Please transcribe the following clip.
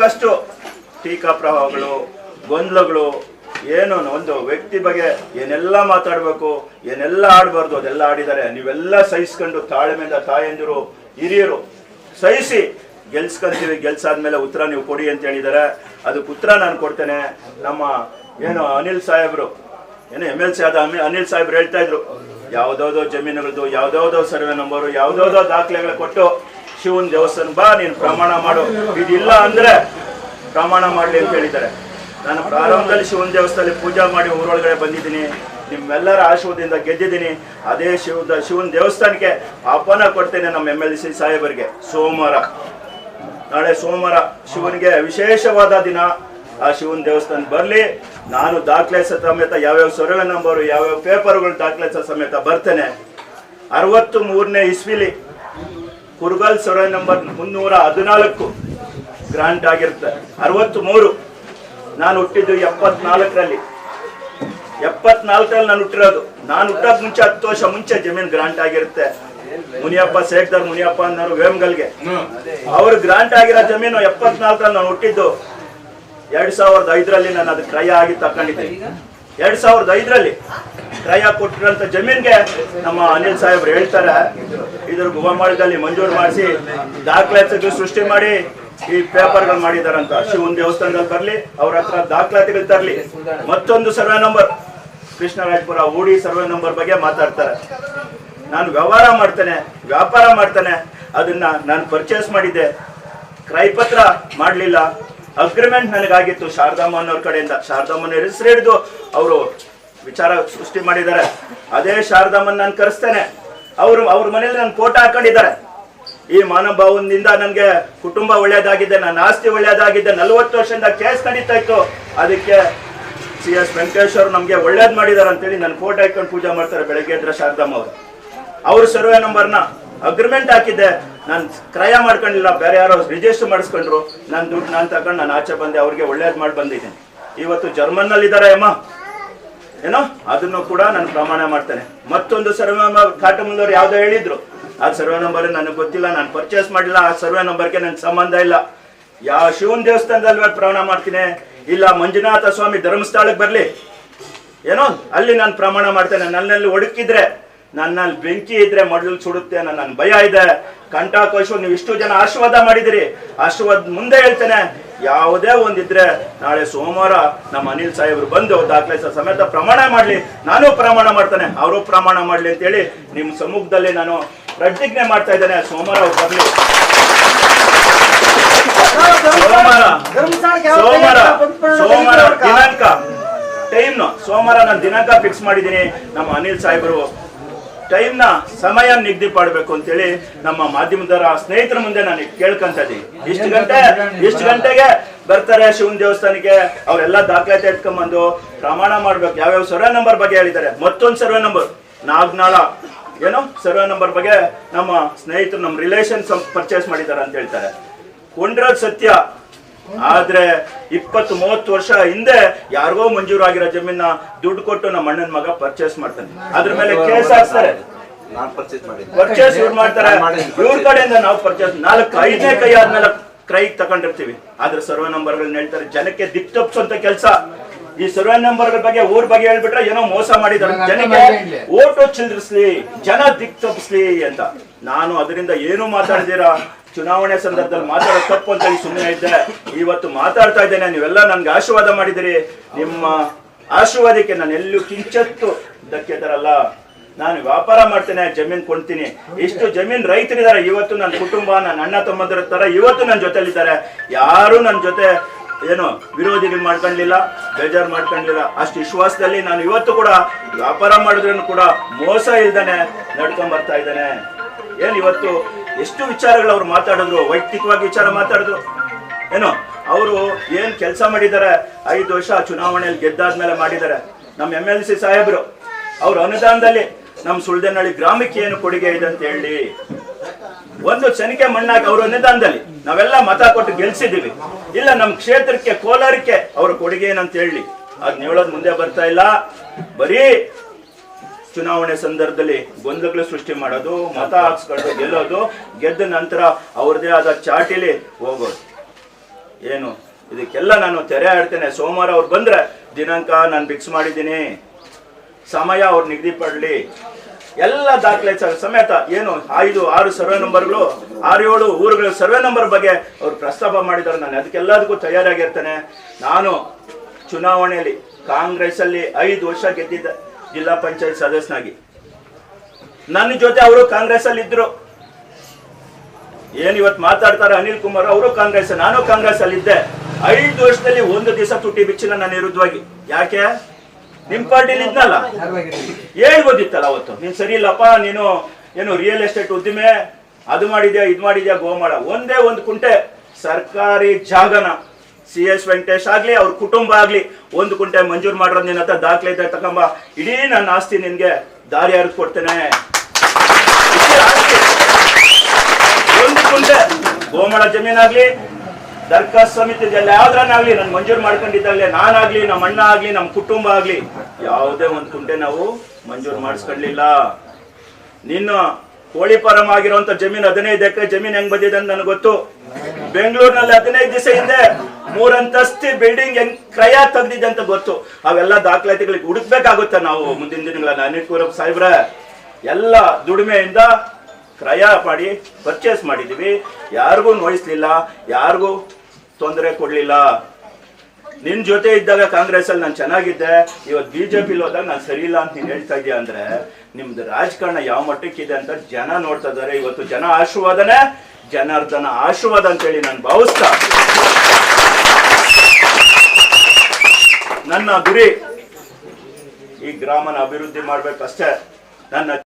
ಸಾಕಷ್ಟು ಟೀಕಾ ಪ್ರವಾಹಗಳು ಗೊಂದಲಗಳು, ಏನು ಒಂದು ವ್ಯಕ್ತಿ ಬಗ್ಗೆ ಏನೆಲ್ಲ ಮಾತಾಡಬೇಕು, ಏನೆಲ್ಲ ಆಡಬಾರ್ದು, ಅದೆಲ್ಲ ಆಡಿದ್ದಾರೆ. ನೀವೆಲ್ಲ ಸಹಿಸ್ಕೊಂಡು ತಾಳ್ಮೆಯಿಂದ ತಾಯಂದಿರು ಹಿರಿಯರು, ಸಹಿಸಿ ಗೆಲ್ಸ್ಕೊಂತೀವಿ, ಗೆಲ್ಸಾದ್ಮೇಲೆ ಉತ್ತರ ನೀವು ಕೊಡಿ ಅಂತ ಹೇಳಿದ್ದಾರೆ. ಅದಕ್ಕೆ ಉತ್ತರ ನಾನು ಕೊಡ್ತೇನೆ. ನಮ್ಮ ಏನು ಅನಿಲ್ ಸಾಹೇಬ್ರು, ಏನು ಎಂ ಎಲ್ ಸಿ ಆದ ಅನಿಲ್ ಸಾಹೇಬ್ರು ಹೇಳ್ತಾ ಇದ್ರು, ಯಾವ್ದಾವ್ದೋ ಜಮೀನುಗಳದ್ದು, ಯಾವ್ದಾವ್ದೋ ಸರ್ವೆ ನಂಬರು, ಯಾವ್ದಾವ್ದೋ ದಾಖಲೆಗಳು ಕೊಟ್ಟು ಶಿವನ್ ದೇವಸ್ಥಾನ ಬಾ, ನೀನು ಪ್ರಮಾಣ ಮಾಡು. ಇದಿಲ್ಲ ಅಂದ್ರೆ ಪ್ರಮಾಣ ಮಾಡಲಿ ಅಂತ ಹೇಳಿದ್ದಾರೆ. ನಾನು ಪ್ರಾರಂಭದಲ್ಲಿ ಶಿವನ ದೇವಸ್ಥಾನದಲ್ಲಿ ಪೂಜಾ ಮಾಡಿ ಊರೊಳಗಡೆ ಬಂದಿದ್ದೀನಿ. ನಿಮ್ಮೆಲ್ಲರ ಆಶೀರ್ವಾದದಿಂದ ಗೆದ್ದಿದ್ದೀನಿ. ಅದೇ ಶಿವದ, ಶಿವನ ದೇವಸ್ಥಾನಕ್ಕೆ ಆಹ್ವಾನ ಕೊಡ್ತೇನೆ ನಮ್ಮ ಎಂ ಎಲ್ ಸಿ ಸಾಹೇಬರಿಗೆ. ಸೋಮವಾರ. ನಾಳೆ ಸೋಮವಾರ ಶಿವನಿಗೆ ವಿಶೇಷವಾದ ದಿನ. ಆ ಶಿವನ ದೇವಸ್ಥಾನ ಬರಲಿ. ನಾನು ದಾಖಲೆ ಸಮೇತ ಯಾವ್ಯಾವ ಸರ್ವೆ ನಂಬರು, ಯಾವ್ಯಾವ ಪೇಪರ್ಗಳು ದಾಖಲೆ ಸಮೇತ ಬರ್ತೇನೆ. ಅರವತ್ತು ಮೂರನೇ ಇಸ್ವಿಲಿ ಕುರ್ಗಲ್ ಸರ್ವೆ ನಂಬರ್ ಮುನ್ನೂರ ಹದಿನಾಲ್ಕು ಗ್ರಾಂಟ್ ಆಗಿರುತ್ತೆ. ಅರವತ್ತು ಮೂರು ನಾನು ಹುಟ್ಟಿದ್ದು ಎಪ್ಪತ್ನಾಲ್ಕರಲ್ಲಿ. ಎಪ್ಪತ್ನಾಲ್ಕರಲ್ಲಿ ನಾನು ಹುಟ್ಟಿರೋದು. ನಾನು ಹುಟ್ಟೋದ್ ಮುಂಚೆ ಹತ್ತು ವರ್ಷ ಮುಂಚೆ ಜಮೀನ್ ಗ್ರಾಂಟ್ ಆಗಿರುತ್ತೆ. ಮುನಿಯಪ್ಪ ಶೇಖರ್ ಮುನಿಯಪ್ಪ ಅನ್ನೋರು ವೇಮ್ಗಲ್ಗೆ. ಅವ್ರು ಗ್ರಾಂಟ್ ಆಗಿರೋ ಜಮೀನು ಎಪ್ಪತ್ನಾಲ್ಕರಲ್ಲಿ ನಾನು ಹುಟ್ಟಿದ್ದು. ಎರಡ್ ಸಾವಿರದ ಐದರಲ್ಲಿ ನಾನು ಅದು ಕ್ರಯ ಆಗಿ ತಕೊಂಡಿದ್ದೆ ಎರಡ್ ಸಾವಿರದ ಐದರಲ್ಲಿ ಕ್ರಯ ಕೊಟ್ಟಿರೋಂಥ ಜಮೀನ್ಗೆ ನಮ್ಮ ಅನಿಲ್ ಸಾಹೇಬ್ರು ಹೇಳ್ತಾರೆ. ಇದ್ರ ಗುವಮಾಳದಲ್ಲಿ ಮಂಜೂರು ಮಾಡಿಸಿ ದಾಖಲಾತಿಗಳು ಸೃಷ್ಟಿ ಮಾಡಿ ಈ ಪೇಪರ್ಗಳು ಮಾಡಿದಾರಂತ. ಶಿವನ್ ದೇವಸ್ಥಾನದಲ್ಲಿ ತರಲಿ, ಅವ್ರ ಹತ್ರ ದಾಖಲಾತಿಗಳು ತರ್ಲಿ. ಮತ್ತೊಂದು ಸರ್ವೆ ನಂಬರ್, ಕೃಷ್ಣರಾಜಪುರ ಊಡಿ ಸರ್ವೆ ನಂಬರ್ ಬಗ್ಗೆ ಮಾತಾಡ್ತಾರೆ. ನಾನು ವ್ಯವಹಾರ ಮಾಡ್ತೇನೆ, ವ್ಯಾಪಾರ ಮಾಡ್ತೇನೆ. ಅದನ್ನ ನಾನು ಪರ್ಚೇಸ್ ಮಾಡಿದ್ದೆ. ಕ್ರಯಪತ್ರ ಮಾಡಲಿಲ್ಲ. ಅಗ್ರಿಮೆಂಟ್ ನನಗಾಗಿತ್ತು ಶಾರದಾಮ್ಮನವ್ರ ಕಡೆಯಿಂದ. ಶಾರದಾಮ್ಮನ ಹೆಸರು ಹಿಡಿದು ಅವರು ವಿಚಾರ ಸೃಷ್ಟಿ ಮಾಡಿದ್ದಾರೆ. ಅದೇ ಶಾರದಮ್ಮನ್ ನಾನು ಕರೆಸ್ತೇನೆ. ಅವರು, ಅವ್ರ ಮನೇಲಿ ನಾನು ಫೋಟೋ ಹಾಕೊಂಡಿದ್ದಾರೆ. ಈ ಮಾನಭಾವದಿಂದ ನನಗೆ ಕುಟುಂಬ ಒಳ್ಳೇದಾಗಿದೆ, ನನ್ನ ಆಸ್ತಿ ಒಳ್ಳೇದಾಗಿದೆ, ನಲವತ್ತು ವರ್ಷದಿಂದ ಕೇಸ್ ನಡೀತಾ ಇತ್ತು. ಅದಕ್ಕೆ ಸಿ ಎಸ್ ವೆಂಕಟೇಶ್ವರ್ ನಮಗೆ ಒಳ್ಳೇದು ಮಾಡಿದ್ದಾರೆ ಅಂತೇಳಿ ನನ್ನ ಫೋಟೋ ಹಾಕೊಂಡು ಪೂಜೆ ಮಾಡ್ತಾರೆ ಬೆಳಗ್ಗೆ ಎದ್ರೆ ಶಾರದಮ್ಮ ಅವರು. ಅವ್ರ ಸರ್ವೆ ನಂಬರ್ನ ಅಗ್ರಿಮೆಂಟ್ ಹಾಕಿದ್ದೆ. ನಾನು ಕ್ರಯ ಮಾಡ್ಕೊಂಡಿಲ್ಲ, ಬೇರೆ ಯಾರೋ ರಿಜಿಸ್ಟರ್ ಮಾಡಿಸ್ಕೊಂಡ್ರು. ನನ್ನ ದುಡ್ಡು ನಾನು ತಗೊಂಡು ನಾನು ಆಚೆ ಬಂದೆ, ಅವ್ರಿಗೆ ಒಳ್ಳೇದು ಮಾಡಿ ಬಂದಿದ್ದೀನಿ. ಇವತ್ತು ಜರ್ಮನ್ನಲ್ಲಿ ಇದ್ದಾರೆ ಅಮ್ಮ. ಏನೋ? ಅದನ್ನು ಕೂಡ ನಾನು ಪ್ರಮಾಣ ಮಾಡ್ತೇನೆ. ಮತ್ತೊಂದು ಸರ್ವೆ ನಂಬರ್ ಕಾಟಮುಂದವ್ರು ಯಾವ್ದೋ ಹೇಳಿದ್ರು. ಆ ಸರ್ವೆ ನಂಬರ್ ನನಗೆ ಗೊತ್ತಿಲ್ಲ, ನಾನು ಪರ್ಚೇಸ್ ಮಾಡಿಲ್ಲ, ಆ ಸರ್ವೆ ನಂಬರ್ಗೆ ನನ್ ಸಂಬಂಧ ಇಲ್ಲ. ಯಾವ ಶಿವನ್ ದೇವಸ್ಥಾನದಲ್ಲಿ ಪ್ರಮಾಣ ಮಾಡ್ತೀನಿ. ಇಲ್ಲ, ಮಂಜುನಾಥ ಸ್ವಾಮಿ ಧರ್ಮಸ್ಥಳಕ್ಕೆ ಬರ್ಲಿ. ಏನೋ? ಅಲ್ಲಿ ನಾನು ಪ್ರಮಾಣ ಮಾಡ್ತೇನೆ. ನನ್ನಲ್ಲಿ ಹುಡುಕಿದ್ರೆ ನನ್ನಲ್ಲಿ ಬೆಂಕಿ ಇದ್ರೆ ಮೊದಲು ಸುಡುತ್ತೆ ನನ್ನ ಭಯ ಇದೆ. ಕಂಠಾಕೋಶ ನೀವು ಇಷ್ಟು ಜನ ಆಶೀರ್ವಾದ ಮಾಡಿದಿರಿ. ಆಶೀರ್ವಾದ ಮುಂದೆ ಹೇಳ್ತೇನೆ. ಯಾವುದೇ ಒಂದಿದ್ರೆ ನಾಳೆ ಸೋಮವಾರ ನಮ್ಮ ಅನಿಲ್ ಸಾಹೇಬ್ರು ಬಂದು ದಾಖಲೆ ಸಮೇತ ಪ್ರಮಾಣ ಮಾಡ್ಲಿ. ನಾನು ಪ್ರಮಾಣ ಮಾಡ್ತಾನೆ, ಅವರು ಪ್ರಮಾಣ ಮಾಡ್ಲಿ ಅಂತೇಳಿ ನಿಮ್ಮ ಸಮ್ಮುಖದಲ್ಲಿ ನಾನು ಪ್ರತಿಜ್ಞೆ ಮಾಡ್ತಾ ಇದ್ದೇನೆ. ಸೋಮವಾರ ಬರ್ಲಿ. ಸೋಮವಾರ ಸೋಮವಾರ ಸೋಮವಾರ ದಿನಾಂಕ. ಟೈಮ್ ಸೋಮವಾರ ನಾನು ದಿನಾಂಕ ಫಿಕ್ಸ್ ಮಾಡಿದ್ದೀನಿ. ನಮ್ಮ ಅನಿಲ್ ಸಾಹೇಬರು ಟೈಮ್ನ ಸಮಯ ನಿಗದಿ ಮಾಡಬೇಕು ಅಂತೇಳಿ ನಮ್ಮ ಮಾಧ್ಯಮದವರ ಸ್ನೇಹಿತರ ಮುಂದೆ ನಾನು ಕೇಳ್ಕೊಂತ ಇದ್ದೀನಿ. ಇಷ್ಟು ಗಂಟೆ, ಇಷ್ಟು ಗಂಟೆಗೆ ಬರ್ತಾರೆ ಶಿವನ್ ದೇವಸ್ಥಾನಕ್ಕೆ, ಅವರೆಲ್ಲ ದಾಖಲಾತಿ ಎತ್ಕೊಂಡ್ಬಂದು ಪ್ರಮಾಣ ಮಾಡ್ಬೇಕು. ಯಾವ್ಯಾವ ಸರ್ವೆ ನಂಬರ್ ಬಗ್ಗೆ ಹೇಳಿದ್ದಾರೆ? ಮತ್ತೊಂದು ಸರ್ವೆ ನಂಬರ್. ನಾಗ್ನಾಳ. ಏನೋ ಸರ್ವೆ ನಂಬರ್ ಬಗ್ಗೆ ನಮ್ಮ ಸ್ನೇಹಿತರು ನಮ್ಮ ರಿಲೇಷನ್ ಪರ್ಚೇಸ್ ಮಾಡಿದ್ದಾರೆ ಅಂತ ಹೇಳ್ತಾರೆ. ಕೊಂಡ್ರದ್ ಸತ್ಯ. ಆದ್ರೆ ಇಪ್ಪತ್ತು ಮೂವತ್ತು ವರ್ಷ ಹಿಂದೆ ಯಾರಿಗೋ ಮಂಜೂರಾಗಿರೋ ಜಮೀನ ದುಡ್ಡು ಕೊಟ್ಟು ನಮ್ಮ ಅಣ್ಣನ ಮಗ ಪರ್ಚೇಸ್ ಮಾಡ್ತಾನೆ. ಅದ್ರ ಮೇಲೆ ಕೇಸ್ ಹಾಕ್ತಾರೆ ನಾನ್ ಪರ್ಚೇಸ್ ಇವ್ರು ಮಾಡ್ತಾರೆ. ಇವ್ರ ಕಡೆಯಿಂದ ನಾವು ಪರ್ಚೇಸ್ ನಾಲ್ಕು ಐದನೇ ಕೈ ಆದ್ಮೇಲೆ ಕ್ರೈಗ್ ತಗೊಂಡಿರ್ತೀವಿ. ಆದ್ರೆ ಸರ್ವೆ ನಂಬರ್ಗಳನ್ನ ಹೇಳ್ತಾರೆ ಜನಕ್ಕೆ ದಿಕ್ ತಪ್ಪಿಸುವಂತ ಕೆಲಸ. ಈ ಸರ್ವೆ ನಂಬರ್ಗಳ ಬಗ್ಗೆ ಊರ್ ಬಗ್ಗೆ ಹೇಳ್ಬಿಟ್ರೆ ಏನೋ ಮೋಸ ಮಾಡಿದಾರೆ ಜನಕ್ಕೆ ಓಟು ಚಿಲ್ರಿಸ್ಲಿ ಜನ ದಿಕ್ ತಪ್ಪಿಸ್ಲಿ ಅಂತ. ನಾನು ಅದರಿಂದ ಏನು ಮಾತಾಡ್ದಿರಾ ಚುನಾವಣೆ ಸಂದರ್ಭದಲ್ಲಿ ಮಾತಾಡೋ ತಪ್ಪು ಅಂತ ಸುಮ್ಮನೆ ಇದ್ದೆ. ಇವತ್ತು ಮಾತಾಡ್ತಾ ಇದ್ದೇನೆ. ನೀವೆಲ್ಲ ನನ್ಗೆ ಆಶೀರ್ವಾದ ಮಾಡಿದಿರಿ ನಿಮ್ಮ ಆಶೀರ್ವಾದಕ್ಕೆ ನಾನು ಎಲ್ಲೂ ಕಿಂಚತ್ತು ಧಕ್ಕೆ ತರಲ್ಲ. ನಾನು ವ್ಯಾಪಾರ ಮಾಡ್ತೇನೆ, ಜಮೀನ್ ಕೊಡ್ತೀನಿ. ಇಷ್ಟು ಜಮೀನ್ ರೈತರಿದ್ದಾರೆ. ಇವತ್ತು ನನ್ನ ಕುಟುಂಬ, ನನ್ನ ಅಣ್ಣ ತಮ್ಮಂದಿರ ತರ ಇವತ್ತು ನನ್ನ ಜೊತೆಲಿದ್ದಾರೆ. ಯಾರು ನನ್ನ ಜೊತೆ ಏನು ವಿರೋಧಿಗಳು ಮಾಡ್ಕೊಂಡಿಲ್ಲ, ಬೇಜಾರು ಮಾಡ್ಕೊಂಡಿಲ್ಲ. ಅಷ್ಟು ವಿಶ್ವಾಸದಲ್ಲಿ ನಾನು ಇವತ್ತು ಕೂಡ ವ್ಯಾಪಾರ ಮಾಡಿದ್ರೂ ಕೂಡ ಮೋಸ ಇಲ್ದಾನೆ ನಡ್ಕೊಂಡ್ ಬರ್ತಾ ಇದ್ದಾನೆ. ಏನ್ ಇವತ್ತು ಎಷ್ಟು ವಿಚಾರಗಳು ಅವ್ರು ಮಾತಾಡಿದ್ರು, ವೈಯಕ್ತಿಕವಾಗಿ ವಿಚಾರ ಮಾತಾಡಿದ್ರು. ಏನೋ, ಅವರು ಏನ್ ಕೆಲಸ ಮಾಡಿದ್ದಾರೆ, ಐದು ವರ್ಷ ಚುನಾವಣೆಯಲ್ಲಿ ಗೆದ್ದಾದ್ಮೇಲೆ ಮಾಡಿದ್ದಾರೆ. ನಮ್ಮ ಎಂ ಎಲ್ ಸಿ ಸಾಹೇಬರು, ಅವ್ರ ಅನುದಾನದಲ್ಲಿ ನಮ್ಮ ಸುಳ್ದನಹಳ್ಳಿ ಗ್ರಾಮಕ್ಕೆ ಏನು ಕೊಡುಗೆ ಇದೆ ಅಂತ ಹೇಳಿ. ಒಂದು ಚನಿಕೆ ಮಣ್ಣಾಗಿ ಅವ್ರ ಅನುದಾನದಲ್ಲಿ ನಾವೆಲ್ಲ ಮತ ಕೊಟ್ಟು ಗೆಲ್ಸಿದೀವಿ ಇಲ್ಲ ನಮ್ಮ ಕ್ಷೇತ್ರಕ್ಕೆ, ಕೋಲಾರಕ್ಕೆ ಅವ್ರ ಕೊಡುಗೆ ಏನಂತ ಹೇಳಿ. ಅದ್ ಹೇಳೋದ್ ಮುಂದೆ ಬರ್ತಾ ಇಲ್ಲ. ಬರೀ ಚುನಾವಣೆ ಸಂದರ್ಭದಲ್ಲಿ ಗೊಂದಲಗಳು ಸೃಷ್ಟಿ ಮಾಡೋದು, ಮತ ಹಾಕ್ಸ್ಕೊಂಡು ಗೆಲ್ಲೋದು, ಗೆದ್ದ ನಂತರ ಅವ್ರದೇ ಆದ ಚಾಟಿಲಿ ಹೋಗೋದು. ಏನು? ಇದಕ್ಕೆಲ್ಲ ನಾನು ತೆರೆ ಆಡ್ತೇನೆ ಸೋಮವಾರ ಅವ್ರು ಬಂದ್ರೆ, ದಿನಾಂಕ ನಾನು ಫಿಕ್ಸ್ ಮಾಡಿದ್ದೀನಿ. ಸಮಯ ಅವ್ರು ನಿಗದಿಪಡಲಿ ಎಲ್ಲ ದಾಖಲೆ ಸಮೇತ ಏನು? ಐದು, ಆರು ಸರ್ವೆ ನಂಬರ್ಗಳು, ಆರು, ಏಳು ಊರುಗಳ ಸರ್ವೆ ನಂಬರ್ ಬಗ್ಗೆ ಅವ್ರು ಪ್ರಸ್ತಾಪ ಮಾಡಿದ್ದಾರೆ. ನಾನು ಅದಕ್ಕೆಲ್ಲದಕ್ಕೂ ತಯಾರಾಗಿರ್ತೇನೆ. ನಾನು ಚುನಾವಣೆಯಲ್ಲಿ ಕಾಂಗ್ರೆಸ್ ಅಲ್ಲಿ ಐದು ವರ್ಷ ಗೆದ್ದಿದ್ದೆ. ಜಿಲ್ಲಾ ಪಂಚಾಯತ್ ಸದಸ್ಯನಾಗಿ. ನನ್ನ ಜೊತೆ ಅವರು ಕಾಂಗ್ರೆಸ್ ಅಲ್ಲಿ ಇದ್ರು ಏನ್ ಇವತ್ತು ಮಾತಾಡ್ತಾರೆ ಅನಿಲ್ ಕುಮಾರ್ ಅವರು ಕಾಂಗ್ರೆಸ್ ನಾನು ಕಾಂಗ್ರೆಸ್ ಅಲ್ಲಿ ಇದ್ದೆ ಐದು ವರ್ಷದಲ್ಲಿ ಒಂದು ದಿವಸ ತುಟ್ಟಿ ಬಿಚ್ಚಿಲ್ಲ ನನ್ನ ವಿರುದ್ಧವಾಗಿ. ಯಾಕೆ? ನಿಮ್ ಪಾರ್ಟಿಲಿ ಇದ್ನಲ್ಲ? ಹೇಳ್ಬೋದಿತ್ತಲ್ಲ ಅವತ್ತು? ನೀನ್ ಸರಿ ಇಲ್ಲಪ್ಪ, ನೀನು ಏನು ರಿಯಲ್ ಎಸ್ಟೇಟ್ ಉದ್ದಿಮೆ, ಅದು ಮಾಡಿದ್ಯಾ, ಇದು ಮಾಡಿದ್ಯಾ, ಗೋಮಾಳ. ಒಂದೇ ಒಂದು ಕುಂಟೆ ಸರ್ಕಾರಿ ಜಾಗನ ಸಿ ಎಸ್ ವೆಂಕಟೇಶ್ ಆಗ್ಲಿ, ಅವ್ರ ಕುಟುಂಬ ಆಗ್ಲಿ, ಒಂದು ಕುಂಟೆ ಮಂಜೂರು ಮಾಡಿರೋದು ನಿನ್ನ ಹತ್ರ ದಾಖಲೆ ಇದೆ, ತಗೊಂಬ. ಇಡೀ ನನ್ನ ಆಸ್ತಿ ನಿನ್ಗೆ ದಾರಿ ಹರಿದು ಕೊಡ್ತೇನೆ. ಒಂದು ಕುಂಟೆ ಗೋಮಳ ಜಮೀನಾಗ್ಲಿ ದರ್ಖಾಸ್ ಸಮಿತಿದಲ್ಲಿ ಯಾವ್ದ್ರನ್ನಾಗ್ಲಿ ನಾನು ಮಂಜೂರು ಮಾಡ್ಕೊಂಡಿದ್ದಾಗಲಿ ನಾನಾಗ್ಲಿ ನಮ್ಮ ಅಣ್ಣ ಆಗ್ಲಿ ನಮ್ಮ ಕುಟುಂಬ ಆಗ್ಲಿ, ಯಾವುದೇ ಒಂದು ಕುಂಟೆ ನಾವು ಮಂಜೂರು ಮಾಡಿಸ್ಕೊಳ್ಳಿಲ್ಲ ನಿನ್ನ ಕೋಳಿ ಫಾರಂ ಆಗಿರುವಂತ ಜಮೀನು ಹದಿನೈದು ಎಕರೆ ಜಮೀನು ಹೆಂಗ್ ಬಂದಿದೆ ಅಂತ ನನಗೆ ಗೊತ್ತು. ಬೆಂಗಳೂರಿನಲ್ಲಿ ಹದಿನೈದು ದಿವಸ ಹಿಂದೆ ಮೂರಂತಸ್ತಿ ಬಿಲ್ಡಿಂಗ್ ಹೆಂಗ್ ಕ್ರಯ ತೆಗ್ದಿದೆ ಅಂತ ಗೊತ್ತು. ಅವೆಲ್ಲ ದಾಖಲಾತಿಗಳಿಗೆ ಹುಡುಕ್ಬೇಕಾಗುತ್ತೆ ನಾವು ಮುಂದಿನ ದಿನಗಳನ್ನ ಅನಿಲ್ ಕುರಪ್ ಸಾಹೇಬ್ರ, ಎಲ್ಲ ದುಡಿಮೆಯಿಂದ ಕ್ರಯ ಮಾಡಿ ಪರ್ಚೇಸ್ ಮಾಡಿದೀವಿ ಯಾರಿಗೂ ನೋಯಿಸ್ಲಿಲ್ಲ, ಯಾರಿಗೂ ತೊಂದರೆ ಕೊಡ್ಲಿಲ್ಲ. ನಿನ್ ಜೊತೆ ಇದ್ದಾಗ ಕಾಂಗ್ರೆಸ್ ಅಲ್ಲಿ ನಾನು ಚೆನ್ನಾಗಿದ್ದೆ. ಇವತ್ತು ಬಿಜೆಪಿ ಹೋದಾಗ ನಾನು ಸರಿ ಇಲ್ಲ ಅಂತ ನೀನ್ ಹೇಳ್ತಾ ಇದೀಯ ಅಂದ್ರೆ, ನಿಮ್ದು ರಾಜಕಾರಣ ಯಾವ ಮಟ್ಟಕ್ಕಿದೆ ಅಂತ ಜನ ನೋಡ್ತಾ ಇದಾರೆ ಇವತ್ತು ಜನ ಆಶೀರ್ವಾದನೇ, ಜನಾರ್ದನ ಆಶೀರ್ವಾದ ಅಂತೇಳಿ ನಾನು ಭಾವಿಸ್ತಾ ನನ್ನ ಗುರಿ ಈ ಗ್ರಾಮನ ಅಭಿವೃದ್ಧಿ ಮಾಡ್ಬೇಕಷ್ಟೇ. ನನ್ನ